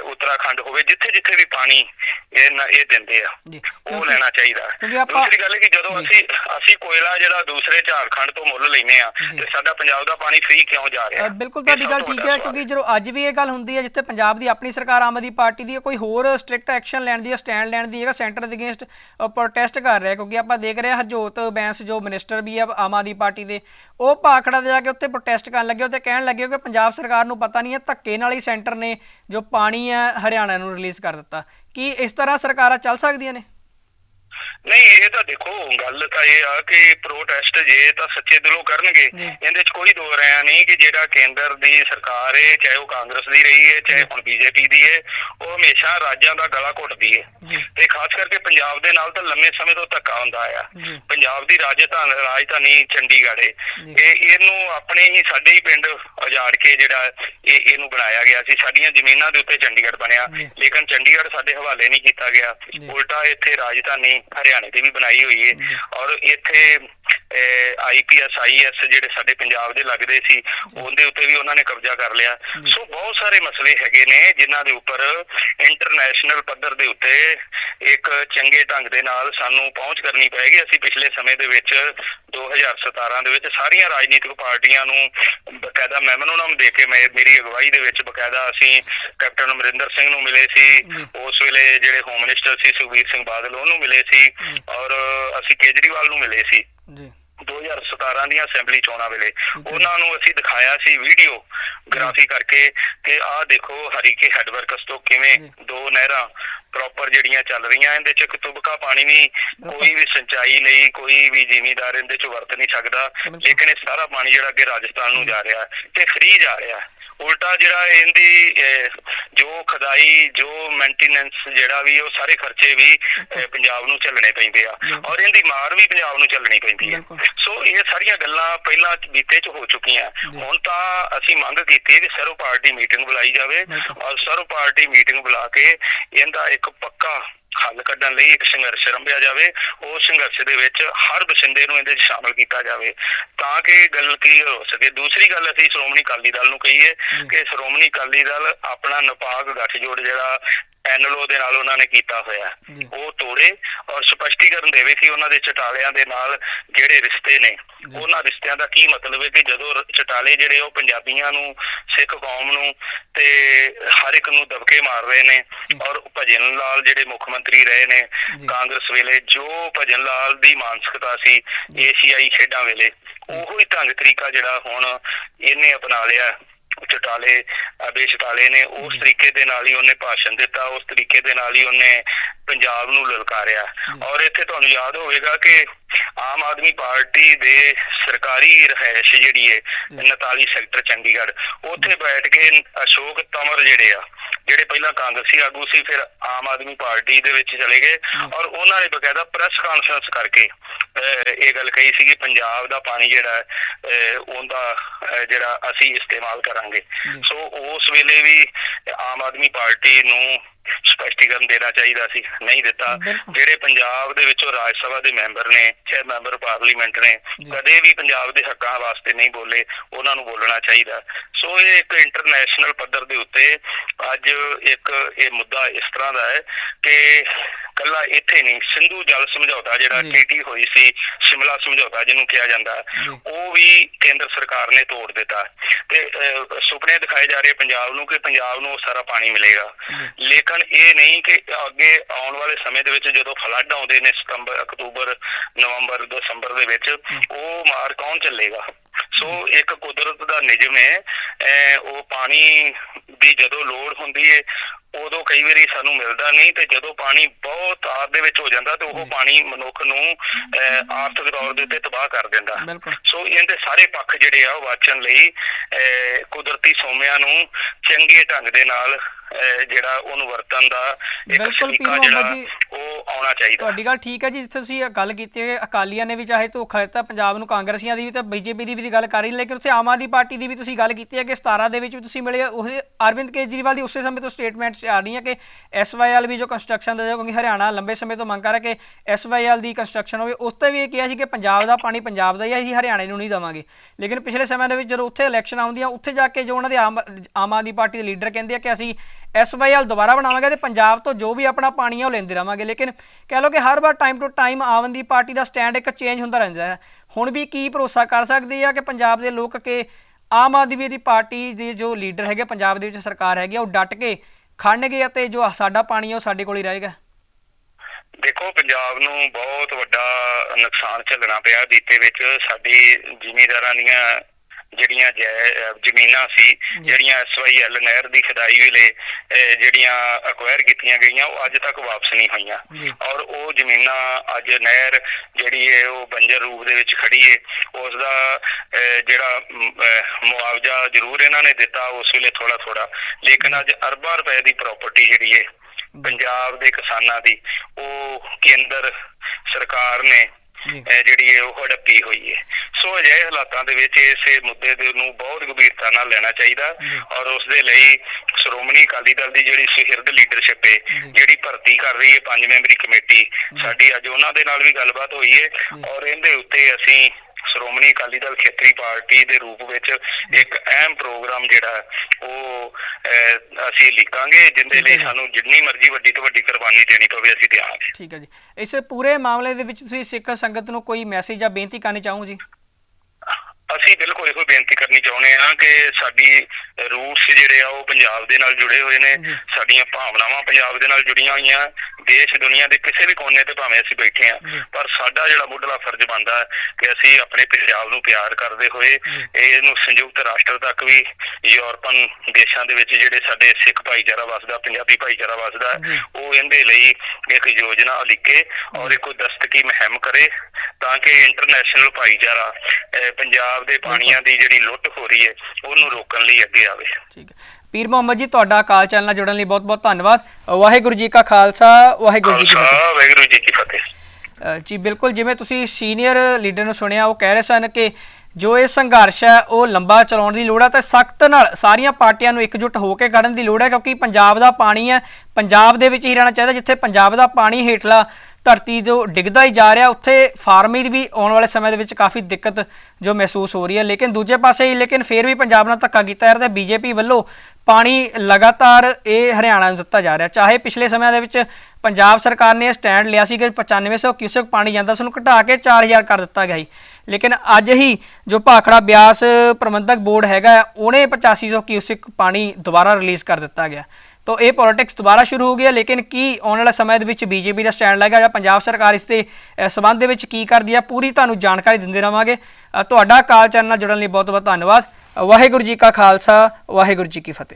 ਉੱਤਰਾਖੰਡ ਹੋਵੇ ਜਿੱਥੇ ਜਿੱਥੇ ਵੀ ਪਾਣੀ ਇਹ ਇਹ ਦਿੰਦੇ ਆ ਉਹ ਲੈਣਾ ਚਾਹੀਦਾ ਦੂਸਰੀ ਗੱਲ ਹੈ ਕਿ ਜਦੋਂ। ਅਸੀਂ ਅਸੀਂ ਕੋਇਲਾ ਜਿਹੜਾ ਦੂਸਰੇ ਝਾਰਖੰਡ ਤੋਂ ਮੁੱਲ ਲੈਨੇ ਆ। ਤੇ ਸਾਡਾ ਪੰਜਾਬ ਦਾ ਪਾਣੀ ਫ੍ਰੀ ਕਿਉਂ ਜਾ ਰਿਹਾ ਬਿਲਕੁਲ ਤੁਹਾਡੀ ਗੱਲ ਠੀਕ ਹੈ ਕਿਉਂਕਿ ਜਦੋਂ ਅੱਜ ਵੀ ਇਹ ਗੱਲ ਹੁੰਦੀ ਹੈ ਜਿੱਥੇ ਪੰਜਾਬ ਦੀ ਆਪਣੀ ਸਰਕਾਰ ਆਮ ਆਦਮੀ ਪਾਰਟੀ ਦੀ ਕੋਈ ਹੋਰ ਸਟ੍ਰਿਕਟ ਐਕਸ਼ਨ ਲੈਣ ਦੀ ਹੈ ਸਟੈਂਡ ਲੈਣ ਦੀ ਹੈਗਾ ਸੈਂਟਰ ਅਗੇਂਸਟ ਪ੍ਰੋਟੈਸਟ ਕਰ ਰਿਹਾ ਕਿਉਂਕਿ ਆਪਾਂ ਦੇਖ ਰਹੇ ਹਾਂ ਹਰਜੋਤ ਬੈਂਸ, ਜੋ ਮਿਨਿਸਟਰ ਵੀ ਹੈ ਆਮ ਆਦਮੀ ਪਾਰਟੀ ਦੇ, ਉਹ ਭਾਖੜਾ ਦੇ ਜਾ ਕੇ ਉੱਥੇ ਪ੍ਰੋਟੈਸਟ ਕਰਨ ਲੱਗੇ ਤੇ ਕਹਿਣ ਲੱਗੇ ਕਿ ਪੰਜਾਬ ਸਰਕਾਰ ਨੂੰ ਪਤਾ ਨਹੀਂ ਹੈ, ਧੱਕੇ ਨਾਲ ਹੀ ਸੈਂਟਰ ਨੇ ਜੋ ਪਾਣੀ ਹੈ ਹਰਿਆਣਾ ਨੂੰ ਰਿਲੀਜ਼ ਕਰ ਦਿੱਤਾ। ਕੀ ਇਸ ਤਰ੍ਹਾਂ ਸਰਕਾਰਾਂ ਚੱਲ ਸਕਦੀਆਂ ਨੇ? ਨਹੀਂ ਇਹ ਤਾਂ ਦੇਖੋ ਗੱਲ ਤਾਂ ਇਹ ਆ ਕਿ ਪ੍ਰੋਟੈਸਟ ਜੇ ਤਾਂ ਸੱਚੇ ਦਿਲੋਂ ਕਰਨਗੇ। ਇਹਦੇ 'ਚ ਕੋਈ ਦੋ ਰਿਆ ਨਹੀਂ ਕਿ ਜਿਹੜਾ ਕੇਂਦਰ ਦੀ ਸਰਕਾਰ ਹੈ ਚਾਹੇ ਉਹ ਕਾਂਗਰਸ ਦੀ ਰਹੀ ਹੈ ਚਾਹੇ ਹੁਣ ਬੀਜੇਪੀ ਦੀ ਹੈ ਉਹ ਹਮੇਸ਼ਾ ਰਾਜਾਂ ਦਾ ਗਲਾ ਘੁੱਟਦੀ ਹੈ ਤੇ ਖਾਸ ਕਰਕੇ ਪੰਜਾਬ ਦੇ ਨਾਲ ਤਾਂ ਲੰਮੇ ਸਮੇਂ ਤੋਂ ਧੱਕਾ ਹੁੰਦਾ ਆਇਆ ਪੰਜਾਬ ਦੀ ਰਾਜਧਾਨੀ ਰਾਜਧਾਨੀ ਚੰਡੀਗੜ੍ਹ ਹੈ ਜੀ। ਇਹ ਇਹਨੂੰ ਆਪਣੇ ਹੀ ਸਾਡੇ ਹੀ ਪਿੰਡ ਉਜਾੜ ਕੇ ਜਿਹੜਾ ਇਹ ਇਹਨੂੰ ਬਣਾਇਆ ਗਿਆ ਸੀ। ਸਾਡੀਆਂ ਜ਼ਮੀਨਾਂ ਦੇ ਉੱਤੇ ਚੰਡੀਗੜ੍ਹ ਬਣਿਆ। ਲੇਕਿਨ ਚੰਡੀਗੜ੍ਹ ਸਾਡੇ ਹਵਾਲੇ ਨਹੀਂ ਕੀਤਾ ਗਿਆ। ਉਲਟਾ ਇੱਥੇ ਰਾਜਧਾਨੀ ਹਰਿਆਣੇ ਦੀ ਵੀ ਬਣਾਈ ਹੋਈ। ਹੈ ਔਰ ਇੱਥੇ ਆਈਪੀਐਸ ਆਈਐਸ ਜਿਹੜੇ ਸਾਡੇ ਪੰਜਾਬ ਦੇ ਲੱਗਦੇ ਸੀ ਉਹਦੇ ਉੱਤੇ ਵੀ ਉਹਨਾਂ ਨੇ ਕਬਜ਼ਾ ਕਰ ਲਿਆ। ਸੋ ਬਹੁਤ ਸਾਰੇ ਮਸਲੇ ਹੈਗੇ ਨੇ ਜਿਨ੍ਹਾਂ ਦੇ ਉੱਪਰ ਇੰਟਰਨੈਸ਼ਨਲ ਪੱਧਰ ਦੇ ਉੱਤੇ ਇੱਕ ਚੰਗੇ ਢੰਗ ਦੇ ਨਾਲ ਸਾਨੂੰ ਪਹੁੰਚ ਕਰਨੀ ਪਏਗੀ ਅਸੀਂ ਪਿਛਲੇ ਸਮੇਂ ਦੇ ਵਿੱਚ 2017 ਦੇ ਵਿੱਚ ਸਾਰੀਆਂ ਰਾਜਨੀਤਿਕ ਪਾਰਟੀਆਂ ਨੂੰ ਬਕਾਇਦਾ ਮੈਮੋਰੰਡਮ ਦੇ ਕੇ ਮੇਰੀ ਅਗਵਾਈ ਦੇ ਵਿੱਚ ਬਕਾਇਦਾ ਅਸੀਂ ਕੈਪਟਨ ਅਮਰਿੰਦਰ ਸਿੰਘ ਨੂੰ ਮਿਲੇ ਸੀ। ਉਸ ਵੇਲੇ ਜਿਹੜੇ ਹੋਮ ਮਿਨਿਸਟਰ ਸੀ ਸੁਖਬੀਰ ਸਿੰਘ ਬਾਦਲ ਉਹਨੂੰ ਮਿਲੇ ਸੀ। ਔਰ ਅਸੀਂ ਕੇਜਰੀਵਾਲ ਨੂੰ ਮਿਲੇ ਸੀ। ਜੀ। 2017 ਦੀਆਂ ਅਸੈਂਬਲੀ ਚੋਣਾਂ ਵੇਲੇ। ਉਹਨਾਂ ਨੂੰ ਅਸੀਂ ਦਿਖਾਇਆ ਸੀ ਵੀਡੀਓ ਗ੍ਰਾਫੀ ਕਰਕੇ ਕਿ ਆਹ ਦੇਖੋ ਹਰੀਕੇ ਹੈਡਵਰਕਸ ਤੋਂ ਕਿਵੇਂ। ਦੋ ਨਹਿਰਾਂ ਪ੍ਰੋਪਰ ਜਿਹੜੀਆਂ ਚੱਲ ਰਹੀਆਂ ਇਹਦੇ ਚ ਇੱਕ ਤੁਬਕਾ ਪਾਣੀ ਵੀ ਕੋਈ ਵੀ ਸਿੰਚਾਈ ਲਈ ਕੋਈ ਵੀ ਜ਼ਿਮੀਦਾਰ ਇਹਦੇ ਚ ਵਰਤ ਨਹੀਂ ਸਕਦਾ। ਲੇਕਿਨ ਇਹ ਸਾਰਾ ਪਾਣੀ ਜਿਹੜਾ ਅੱਗੇ ਰਾਜਸਥਾਨ ਨੂੰ ਜਾ ਰਿਹਾ ਤੇ ਫ੍ਰੀ ਜਾ ਰਿਹਾ ਉਲਟਾ ਜਿਹੜਾ ਇਹਦੀ ਜੋ ਖਦਾਈ ਜੋ ਮੇਨਟੇਨੈਂਸ ਜਿਹੜਾ ਵੀ ਉਹ ਸਾਰੇ ਖਰਚੇ ਵੀ ਪੰਜਾਬ ਨੂੰ ਝੱਲਣੇ ਪੈਂਦੇ ਆ। ਔਰ ਇਹਦੀ ਮਾਰ ਵੀ ਪੰਜਾਬ ਨੂੰ ਝੱਲਣੀ ਪੈਂਦੀ ਹੈ ਬਿਲਕੁਲ। ਸੋ ਇਹ ਸਾਰੀਆਂ ਗੱਲਾਂ ਪਹਿਲਾਂ ਬੀਤੇ ਚ ਹੋ ਚੁੱਕੀਆਂ। ਹੁਣ ਤਾਂ ਅਸੀਂ ਮੰਗ ਕੀਤੀ ਹੈ ਕਿ ਸਰਵ ਪਾਰਟੀ ਮੀਟਿੰਗ ਬੁਲਾਈ ਜਾਵੇ। ਔਰ ਸਰਵ ਪਾਰਟੀ ਮੀਟਿੰਗ ਬੁਲਾ ਕੇ ਇਹਦਾ ਇੱਕ ਪੱਕਾ ਹੱਲ ਕੱਢਣ ਲਈ ਇੱਕ ਸੰਘਰਸ਼ ਰੰਭਿਆ ਜਾਵੇ ਉਸ ਸੰਘਰਸ਼ ਦੇ ਵਿੱਚ ਹਰ ਬਸਿੰਦੇ ਨੂੰ ਇਹਦੇ ਵਿੱਚ ਸ਼ਾਮਲ ਕੀਤਾ ਜਾਵੇ ਤਾਂ ਕਿ ਗੱਲ ਕਲੀਅਰ ਹੋ ਸਕੇ ਦੂਸਰੀ ਗੱਲ ਅਸੀਂ ਸ਼੍ਰੋਮਣੀ ਅਕਾਲੀ ਦਲ ਨੂੰ ਕਹੀਏ। ਕਿ ਸ਼੍ਰੋਮਣੀ ਅਕਾਲੀ ਦਲ ਆਪਣਾ ਨਿਪਾਕ ਗੱਠਜੋੜ ਜਿਹੜਾ ਐਨਲਓ ਦੇ ਨਾਲ ਉਹਨਾਂ ਨੇ ਕੀਤਾ ਹੋਇਆ। ਉਹ ਤੋੜੇ ਔਰ ਸਪਸ਼ਟੀਕਰਨ ਦੇਵੇ ਕਿ ਉਹਨਾਂ ਦੇ ਚਟਾਲਿਆਂ ਦੇ ਨਾਲ ਜਿਹੜੇ ਰਿਸ਼ਤੇ ਨੇ। ਉਹਨਾਂ ਰਿਸ਼ਤਿਆਂ ਦਾ ਕੀ ਮਤਲਬ ਹੈ ਕਿ ਜਦੋਂ ਚਟਾਲੇ ਜਿਹੜੇ ਉਹ ਪੰਜਾਬੀਆਂ ਨੂੰ ਸਿੱਖ ਕੌਮ ਨੂੰ ਤੇ ਹਰ ਇੱਕ ਨੂੰ ਦਬਕੇ ਮਾਰ ਰਹੇ ਨੇ। ਔਰ ਭਜਨ ਲਾਲ ਜਿਹੜੇ ਮੁੱਖ ਮੰਤਰੀ ਰਹੇ ਨੇ। ਕਾਂਗਰਸ ਵੇਲੇ ਜੋ ਭਜਨ ਲਾਲ ਦੀ ਮਾਨਸਿਕਤਾ ਸੀ ਏਸ਼ੀਆਈ ਖੇਡਾਂ ਵੇਲੇ ਉਹੋ ਹੀ ਢੰਗ ਤਰੀਕਾ ਜਿਹੜਾ ਹੁਣ ਇਹਨੇ ਅਪਣਾ ਲਿਆ ਚਟਾਲੇ ਅਬੇ ਚਟਾਲੇ ਨੇ ਉਸ ਤਰੀਕੇ ਦੇ ਨਾਲ ਹੀ ਉਹਨੇ ਭਾਸ਼ਣ ਦਿੱਤਾ ਉਸ ਤਰੀਕੇ ਦੇ ਨਾਲ ਹੀ ਉਹਨੇ ਪੰਜਾਬ ਨੂੰ ਲਲਕਾਰਿਆ। ਔਰ ਇੱਥੇ ਤੁਹਾਨੂੰ ਯਾਦ ਹੋਵੇਗਾ ਕਿ ਆਮ ਆਦਮੀ ਪਾਰਟੀ ਦੇ ਸਰਕਾਰੀ ਰਹਿਸ਼ ਜਿਹੜੀ ਹੈ 49 ਸੈਕਟਰ ਚੰਡੀਗੜ੍ਹ ਉੱਥੇ ਬੈਠ ਕੇ ਅਸ਼ੋਕ ਤਮਰ ਜਿਹੜੇ ਆ ਜਿਹੜੇ ਪਹਿਲਾਂ ਕਾਂਗਰਸੀ ਆਗੂ ਸੀ ਫਿਰ ਆਮ ਆਦਮੀ ਪਾਰਟੀ ਦੇ ਵਿੱਚ ਚਲੇ ਗਏ ਔਰ ਉਹਨਾਂ ਨੇ ਬਕਾਇਦਾ ਪ੍ਰੈਸ ਕਾਨਫਰੰਸ ਕਰਕੇ ਇਹ ਗੱਲ ਕਹੀ ਸੀ ਕਿ ਪੰਜਾਬ ਦਾ ਪਾਣੀ ਜਿਹੜਾ ਉਹਦਾ ਜਿਹੜਾ ਅਸੀਂ ਇਸਤੇਮਾਲ ਕਰਾਂਗੇ। ਸੋ ਉਸ ਵੇਲੇ ਵੀ ਆਮ ਆਦਮੀ ਪਾਰਟੀ ਨੂੰ ਸਪਸ਼ਟੀਕਰਨ ਦੇਣਾ ਚਾਹੀਦਾ ਸੀ ਨਹੀਂ ਦਿੱਤਾ। ਜਿਹੜੇ ਪੰਜਾਬ ਦੇ ਵਿੱਚੋਂ ਰਾਜ ਸਭਾ ਦੇ ਮੈਂਬਰ ਨੇ ਚਾਹੇ ਮੈਂਬਰ ਪਾਰਲੀਮੈਂਟ ਨੇ ਕਦੇ ਵੀ ਪੰਜਾਬ ਦੇ ਹੱਕਾਂ ਵਾਸਤੇ ਨਹੀਂ ਬੋਲੇ ਉਹਨਾਂ ਨੂੰ ਬੋਲਣਾ ਚਾਹੀਦਾ। ਸੋ ਇਹ ਇੱਕ ਇੰਟਰਨੈਸ਼ਨਲ ਪੱਧਰ ਦੇ ਉੱਤੇ ਅੱਜ ਇੱਕ ਇਹ ਮੁੱਦਾ ਇਸ ਤਰ੍ਹਾਂ ਦਾ ਹੈ ਕਿ ਕੱਲਾ ਇੱਥੇ ਨਹੀਂ ਸਿੰਧੂ ਜਲ ਸਮਝੌਤਾ ਜਿਹੜਾ। ਟੀਟੀ ਹੋਈ ਸੀ ਸ਼ਿਮਲਾ ਸਮਝੌਤਾ ਜਿਹਨੂੰ ਕਿਹਾ ਜਾਂਦਾ। ਉਹ ਵੀ ਕੇਂਦਰ ਸਰਕਾਰ ਨੇ ਤੋੜ ਦਿੱਤਾ। ਤੇ ਸੁਪਨੇ ਦਿਖਾਏ ਜਾ ਰਹੇ ਪੰਜਾਬ ਨੂੰ ਕਿ ਪੰਜਾਬ ਨੂੰ ਉਹ ਸਾਰਾ ਪਾਣੀ ਮਿਲੇਗਾ। ਲੇਕਿਨ ਇਹ ਨਹੀਂ ਕਿ ਅੱਗੇ ਆਉਣ ਵਾਲੇ ਸਮੇਂ ਦੇ ਵਿੱਚ ਜਦੋਂ ਫਲੱਡ ਆਉਂਦੇ ਨੇ ਸਤੰਬਰ ਅਕਤੂਬਰ ਨਵੰਬਰ ਦਸੰਬਰ ਦੇ ਵਿੱਚ ਉਹ ਮਾਰ ਕੌਣ ਚੱਲੇਗਾ? ਸੋ ਇੱਕ ਕੁਦਰਤ ਦਾ ਨਿਯਮ ਹੈ ਉਹ ਪਾਣੀ ਦੀ ਜਦੋਂ ਲੋੜ ਹੁੰਦੀ ਹੈ ਉਦੋਂ ਕਈ ਵਾਰੀ ਸਾਨੂੰ ਮਿਲਦਾ ਨਹੀਂ ਤੇ ਜਦੋਂ ਪਾਣੀ ਬਹੁਤ ਆਦ ਦੇ ਵਿੱਚ ਹੋ ਜਾਂਦਾ ਤੇ ਉਹ ਪਾਣੀ ਮਨੁੱਖ ਨੂੰ ਆਰਥਿਕ ਤੌਰ ਦੇ ਉੱਤੇ ਤਬਾਹ ਕਰ ਦਿੰਦਾ। ਸੋ ਇਹਦੇ ਸਾਰੇ ਪੱਖ ਜਿਹੜੇ ਆ ਉਹ ਵਾਚਣ ਲਈ ਕੁਦਰਤੀ ਸੋਮਿਆਂ ਨੂੰ ਚੰਗੇ ਢੰਗ ਦੇ ਨਾਲ ਜਿਹੜਾ ਉਹਨੂੰ ਵਰਤਣ ਦਾ ਇੱਕ ਬਿਲਕੁਲ, ਸਲੀਕਾ ਪੀਰ ਜਿਹੜਾ ਮੁਹੰਮਦ ਜੀ। ਉਹ ਆਉਣਾ ਚਾਹੀਦਾ ਤੁਹਾਡੀ ਗੱਲ ਠੀਕ ਹੈ ਜੀ ਜਿੱਥੇ ਤੁਸੀਂ ਇਹ ਗੱਲ ਕੀਤੀ ਹੈ ਅਕਾਲੀਆਂ ਨੇ ਵੀ ਚਾਹੇ ਧੋਖਾ ਦਿੱਤਾ ਪੰਜਾਬ ਨੂੰ ਕਾਂਗਰਸੀਆਂ ਦੀ ਵੀ ਤੇ ਬੀਜੇਪੀ ਦੀ ਵੀ ਗੱਲ ਕਰ ਰਹੀ ਲੇਕਿਨ ਉੱਥੇ ਆਮ ਆਦਮੀ ਪਾਰਟੀ ਦੀ ਵੀ ਤੁਸੀਂ ਗੱਲ ਕੀਤੀ ਹੈ ਕਿ 17 ਦੇ ਵਿੱਚ ਵੀ ਤੁਸੀਂ ਮਿਲੇ ਉਹ ਅਰਵਿੰਦ ਕੇਜਰੀਵਾਲ ਦੀ ਉਸੇ ਸਮੇਂ ਤੋਂ ਸਟੇਟਮੈਂਟਸ ਆ ਰਹੀਆਂ ਕਿ ਐਸਵਾਈਐਲ ਵੀ ਜੋ ਕੰਸਟਰਕਸ਼ਨ ਦਾ ਜੋ ਕਿਉਂਕਿ ਹਰਿਆਣਾ ਲੰਬੇ ਸਮੇਂ ਤੋਂ ਮੰਗ ਕਰ ਰਿਹਾ ਕਿ ਐਸਵਾਈਐਲ ਦੀ ਕੰਸਟਰਕਸ਼ਨ ਹੋਵੇ ਉਸ ਤੇ ਵੀ ਇਹ ਕਿਹਾ ਸੀ ਕਿ ਪੰਜਾਬ ਦਾ ਪਾਣੀ ਪੰਜਾਬ ਦਾ ਹੀ ਹੈ ਅਸੀਂ ਹਰਿਆਣੇ ਨੂੰ ਨਹੀਂ ਦੇਵਾਂਗੇ ਲੇਕਿਨ ਪਿਛਲੇ ਸਮੇਂ ਦੇ ਵਿੱਚ ਜਦੋਂ ਉੱਥੇ ਇਲੈਕਸ਼ਨ ਆਉਂਦੀਆਂ ਉੱਥੇ ਜਾ ਕੇ ਜੋ ਉਹਨਾਂ ਦੇ ਆਮ ਆਮ ਆਦਮੀ ਪਾਰਟੀ ਦੇ ਲੀਡਰ ਕਹਿੰਦੇ ਆ ਕਿ ਅਸੀਂ ਐਸਵਾਈਐਲ ਦੁਬਾਰਾ ਬਣਾਵਾਂਗੇ ਤੇ ਪੰਜਾਬ ਤੋਂ ਜੋ ਵੀ ਆਪਣਾ ਪਾਣੀ ਹੈ ਉਹ ਲੈਂਦੇ ਰਵਾਂਗੇ ਲੇਕਿਨ ਕਹਿ ਲਓ ਕਿ ਹਰ ਵਾਰ time to time Aam Aadmi party the stand ਇੱਕ ਚੇਂਜ ਹੁੰਦਾ ਰਹਿੰਦਾ ਹੈ। ਹੁਣ ਵੀ ਕੀ ਭਰੋਸਾ ਕਰ ਸਕਦੇ ਆ ਕਿ ਪੰਜਾਬ ਦੇ ਲੋਕ ਕਿ ਆਮ ਆਦਮੀ ਦੀ ਪਾਰਟੀ ਦੇ ਜੋ ਲੀਡਰ ਹੈਗੇ ਪੰਜਾਬ ਦੇ ਵਿੱਚ ਸਰਕਾਰ ਹੈਗੀ ਉਹ ਡਟ ਕੇ ਖੜਨਗੇ ਅਤੇ ਜੋ ਸਾਡਾ ਪਾਣੀ ਹੈ ਉਹ ਸਾਡੇ ਕੋਲ ਹੀ ਰਹੇਗਾ। ਦੇਖੋ, ਪੰਜਾਬ ਨੂੰ ਬਹੁਤ ਵੱਡਾ ਨੁਕਸਾਨ ਝੱਲਣਾ ਪਿਆ। ਬੀਤੇ ਵਿੱਚ ਸਾਡੀ ਜ਼ਿਮੀਂਦਾਰਾਂ ਦੀਆਂ ਜਿਹੜੀਆਂ ਜ਼ਮੀਨਾਂ ਸੀ ਜਿਹੜੀਆਂ ਐਸਵਾਈਐਲ ਨਹਿਰ ਦੀ ਖਦਾਈ ਵੇਲੇ ਜਿਹੜੀਆਂ ਅਕਵਾਇਰ ਕੀਤੀਆਂ ਗਈਆਂ ਉਹ ਅੱਜ ਤੱਕ ਵਾਪਸ ਨਹੀਂ ਹੋਈਆਂ। ਔਰ ਉਹ ਜ਼ਮੀਨਾਂ ਅੱਜ ਨਹਿਰ ਜਿਹੜੀ ਹੈ ਉਹ ਬੰਜਰ ਰੂਪ ਦੇ ਵਿੱਚ ਖੜੀ ਹੈ ਉਸ ਦਾ ਜਿਹੜਾ ਮੁਆਵਜ਼ਾ ਜ਼ਰੂਰ ਇਹਨਾਂ ਨੇ ਦਿੱਤਾ ਉਸ ਵੇਲੇ ਥੋੜਾ ਥੋੜਾ ਲੇਕਿਨ ਅੱਜ ਅਰਬਾਂ ਰੁਪਏ ਦੀ ਪ੍ਰਾਪਰਟੀ ਜਿਹੜੀ ਹੈ ਪੰਜਾਬ ਦੇ ਕਿਸਾਨਾਂ ਦੀ ਉਹ ਕੇਂਦਰ ਸਰਕਾਰ ਨੇ ਜਿਹੜੀ ਹੈ ਉਹ ਹੜੱਪੀ ਹੋਈ ਹੈ। ਸੋ ਅਜਿਹੇ ਹਾਲਾਤਾਂ ਦੇ ਵਿੱਚ ਇਸੇ ਮੁੱਦੇ ਦੇ ਨੂੰ ਬਹੁਤ ਗੰਭੀਰਤਾ ਨਾਲ ਲੈਣਾ ਚਾਹੀਦਾ ਔਰ ਉਸ ਦੇ ਲਈ ਸ਼੍ਰੋਮਣੀ ਅਕਾਲੀ ਦਲ ਦੀ ਜਿਹੜੀ ਸੁਹਿਰਦ ਲੀਡਰਸ਼ਿਪ ਹੈ ਜਿਹੜੀ ਭਰਤੀ ਕਰ ਰਹੀ ਹੈ ਪੰਜ ਮੈਂਬਰੀ ਕਮੇਟੀ ਸਾਡੀ ਅੱਜ ਉਹਨਾਂ ਦੇ ਨਾਲ ਵੀ ਗੱਲਬਾਤ ਹੋਈ ਹੈ ਔਰ ਇਹਦੇ ਉੱਤੇ ਅਸੀਂ ਸ਼੍ਰੋਮਣੀ ਅਕਾਲੀ ਦਲ ਖੇਤਰੀ ਪਾਰਟੀ ਦੇ ਰੂਪ ਵਿੱਚ ਇੱਕ ਅਹਿਮ ਪ੍ਰੋਗਰਾਮ ਜਿਹੜਾ ਉਹ ਅਸੀਂ ਲਿਖਾਂਗੇ ਜਿੰਦੇ ਲਈ ਸਾਨੂੰ ਜਿੰਨੀ ਮਰਜ਼ੀ ਵੱਡੀ ਤੋਂ ਵੱਡੀ ਕੁਰਬਾਨੀ ਦੇਣੀ ਪਵੇ ਅਸੀਂ ਦਿਆਂਗੇ ਠੀਕ ਹੈ ਜੀ। ਇਸ ਪੂਰੇ ਮਾਮਲੇ ਦੇ ਵਿੱਚ ਤੁਸੀਂ ਸਿੱਖ ਸੰਗਤ ਨੂੰ ਕੋਈ ਮੈਸੇਜ ਜਾਂ ਬੇਨਤੀ ਕਰਨੀ ਚਾਹੋ ਜੀ? ਅਸੀਂ ਬਿਲਕੁਲ ਇਹੋ ਬੇਨਤੀ ਕਰਨੀ ਚਾਹੁੰਦੇ ਹਾਂ ਕਿ ਸਾਡੀ ਰੂਟਸ ਜਿਹੜੇ ਆ ਉਹ ਪੰਜਾਬ ਦੇ ਨਾਲ ਜੁੜੇ ਹੋਏ ਨੇ। ਸਾਡੀਆਂ ਭਾਵਨਾਵਾਂ ਪੰਜਾਬ ਦੇ ਨਾਲ ਜੁੜੀਆਂ ਹੋਈਆਂ ਦੇਸ਼ ਦੁਨੀਆ ਦੇ ਕਿਸੇ ਵੀ ਕੋਨੇ ਤੇ ਭਾਵੇਂ ਅਸੀਂ ਬੈਠੇ। ਹਾਂ ਪਰ ਸਾਡਾ ਜਿਹੜਾ ਮੁੱਢਲਾ ਫਰਜ਼ ਬਣਦਾ ਹੈ ਕਿ ਅਸੀਂ ਆਪਣੇ ਪੰਜਾਬ ਨੂੰ ਪਿਆਰ ਕਰਦੇ ਹੋਏ ਇਹਨੂੰ ਸੰਯੁਕਤ ਰਾਸ਼ਟਰ ਤੱਕ ਵੀ ਯੂਰਪਨ ਦੇਸ਼ਾਂ ਦੇ ਵਿੱਚ ਜਿਹੜੇ ਸਾਡੇ ਸਿੱਖ ਭਾਈਚਾਰਾ ਵਸਦਾ ਪੰਜਾਬੀ ਭਾਈਚਾਰਾ ਵਸਦਾ। ਉਹ ਇਹਦੇ ਲਈ ਇੱਕ ਯੋਜਨਾ ਲਿਖੇ ਔਰ ਇੱਕ ਦਸਤਕੀ ਮੁਹਿੰਮ ਕਰੇ ਤਾਂ ਕਿ ਇੰਟਰਨੈਸ਼ਨਲ ਭਾਈਚਾਰਾ ਪੰਜਾਬ ਦੇ ਪਾਣੀਆਂ ਦੀ ਜਿਹੜੀ ਲੁੱਟ ਹੋ ਰਹੀ ਹੈ ਉਹਨੂੰ ਰੋਕਣ ਲਈ ਅੱਗੇ ਆਵੇ। ਠੀਕ ਹੈ। ਪੀਰ ਮੁਹੰਮਦ ਜੀ ਤੁਹਾਡਾ ਕਾਲ ਚੈਨਲ ਨਾਲ ਜੁੜਨ ਲਈ ਬਹੁਤ-ਬਹੁਤ ਧੰਨਵਾਦ। ਵਾਹਿਗੁਰੂ ਜੀ ਕਾ ਖਾਲਸਾ ਵਾਹਿਗੁਰੂ ਜੀ ਕੀ ਫਤਿਹ। ਵਾਹਿਗੁਰੂ ਜੀ ਕੀ ਫਤਿਹ। ਜੀ ਬਿਲਕੁਲ ਜਿਵੇਂ ਤੁਸੀਂ ਸੀਨੀਅਰ ਲੀਡਰ ਨੂੰ ਸੁਣਿਆ ਉਹ ਕਹਿ ਰਹੇ ਸਨ ਕਿ ਜੋ ਇਹ ਸੰਘਰਸ਼ ਹੈ ਉਹ ਲੰਬਾ ਚਲਾਉਣ ਦੀ ਲੋੜ ਹੈ ਤੇ ਸਖਤ ਨਾਲ ਸਾਰੀਆਂ ਪਾਰਟੀਆਂ ਨੂੰ ਇਕਜੁੱਟ ਹੋ ਕੇ ਕਰਨ ਦੀ ਲੋੜ ਹੈ ਕਿਉਂਕਿ ਪੰਜਾਬ ਦਾ ਪਾਣੀ ਹੈ ਪੰਜਾਬ ਦੇ ਵਿੱਚ ਹੀ ਰਹਿਣਾ ਚਾਹੀਦਾ ਜਿੱਥੇ ਪੰਜਾਬ ਦਾ ਪਾਣੀ ਹੇਠਲਾ ਧਰਤੀ ਜੋ ਡਿੱਗਦਾ ਹੀ ਜਾ ਰਿਹਾ ਉੱਥੇ ਫਾਰਮਿੰਗ ਦੀ ਵੀ ਆਉਣ ਵਾਲੇ ਸਮੇਂ ਦੇ ਵਿੱਚ ਕਾਫੀ ਦਿੱਕਤ ਜੋ ਮਹਿਸੂਸ ਹੋ ਰਹੀ ਹੈ। ਲੇਕਿਨ ਦੂਜੇ ਪਾਸੇ ਹੀ ਲੇਕਿਨ ਫਿਰ ਵੀ ਪੰਜਾਬ ਨਾਲ ਧੱਕਾ ਕੀਤਾ ਜਾ ਰਿਹਾ ਤੇ ਬੀਜੇਪੀ ਵੱਲੋਂ ਪਾਣੀ ਲਗਾਤਾਰ ਇਹ ਹਰਿਆਣਾ ਨੂੰ ਦਿੱਤਾ ਜਾ ਰਿਹਾ। ਚਾਹੇ ਪਿਛਲੇ ਸਮਿਆਂ ਦੇ ਵਿੱਚ ਪੰਜਾਬ ਸਰਕਾਰ ਨੇ ਇਹ ਸਟੈਂਡ ਲਿਆ ਸੀ ਕਿ 9500 ਕਿਊਸੈਕ ਪਾਣੀ ਜਾਂਦਾ ਸੀ ਉਹਨੂੰ ਘਟਾ ਕੇ 4000 ਕਰ ਦਿੱਤਾ ਗਿਆ ਸੀ। ਲੇਕਿਨ ਅੱਜ ਹੀ ਜੋ ਭਾਖੜਾ ਬਿਆਸ ਪ੍ਰਬੰਧਕ ਬੋਰਡ ਹੈਗਾ ਹੈ, ਉਹਨੇ 8500 ਕਿਊਸੈਕ ਪਾਣੀ ਦੁਬਾਰਾ ਰਿਲੀਜ਼ ਕਰ ਦਿੱਤਾ ਗਿਆ। ਤੋ ਇਹ ਪੋਲਿਟਿਕਸ ਦੁਬਾਰਾ ਸ਼ੁਰੂ ਹੋ ਗਈ ਹੈ ਲੇਕਿਨ ਕੀ ਆਉਣ ਵਾਲੇ ਸਮੇਂ ਦੇ ਵਿੱਚ ਬੀਜੇਪੀ ਦਾ ਸਟੈਂਡ ਲੱਗਾ ਜਾਂ ਪੰਜਾਬ ਸਰਕਾਰ ਇਸ ਤੇ ਅ, ਸੰਬੰਧ ਦੇ ਵਿੱਚ ਕੀ ਕਰਦੀ ਹੈ ਪੂਰੀ ਤੁਹਾਨੂੰ ਜਾਣਕਾਰੀ ਦਿੰਦੇ ਰਵਾਂਗੇ। ਤੁਹਾਡਾ ਕਾਲ ਚੈਨਲ ਨਾਲ ਜੁੜਨ ਲਈ ਬਹੁਤ ਬਹੁਤ ਧੰਨਵਾਦ ਵਾਹਿਗੁਰੂ ਜੀ ਕਾ ਖਾਲਸਾ ਵਾਹਿਗੁਰੂ ਜੀ ਕੀ ਫਤਿਹ।